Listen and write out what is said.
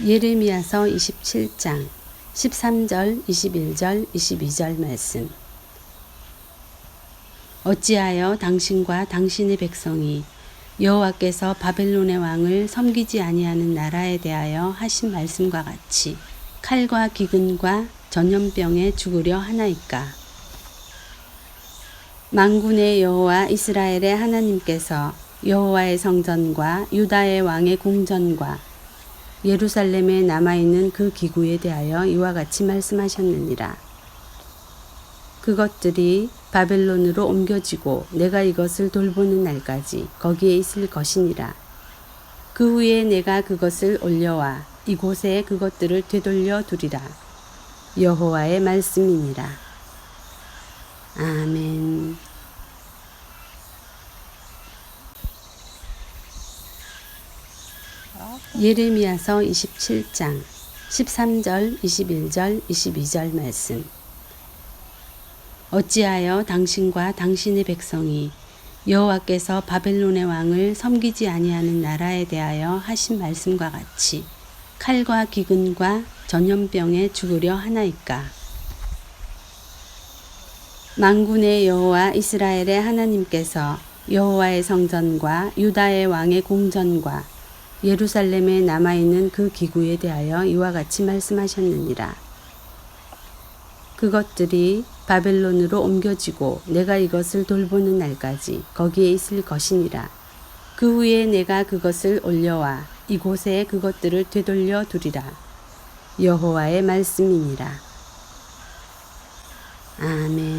예레미야서 27장 13절, 21절, 22절 말씀. 어찌하여 당신과 당신의 백성이 여호와께서 바벨론의 왕을 섬기지 아니하는 나라에 대하여 하신 말씀과 같이 칼과 기근과 전염병에 죽으려 하나이까 만군의 여호와 이스라엘의 하나님께서 여호와의 성전과 유다의 왕의 궁전과 예루살렘에 남아있는 그 기구에 대하여 이와 같이 말씀하셨느니라. 그것들이 바벨론으로 옮겨지고 내가 이것을 돌보는 날까지 거기에 있을 것이니라. 그 후에 내가 그것을 올려와 이곳에 그것들을 되돌려 두리라. 여호와의 말씀이니라. 아멘. 예레미야서 27장 13절, 21절, 22절 말씀. 어찌하여 당신과 당신의 백성이 여호와께서 바벨론의 왕을 섬기지 아니하는 나라에 대하여 하신 말씀과 같이 칼과 기근과 전염병에 죽으려 하나이까 만군의 여호와 이스라엘의 하나님께서 여호와의 성전과 유다의 왕의 궁전과 예루살렘에 남아있는 그 기구에 대하여 이와 같이 말씀하셨느니라. 그것들이 바벨론으로 옮겨지고 내가 이것을 돌보는 날까지 거기에 있을 것이니라. 그 후에 내가 그것을 올려와 이곳에 그것들을 되돌려 두리라. 여호와의 말씀이니라. 아멘.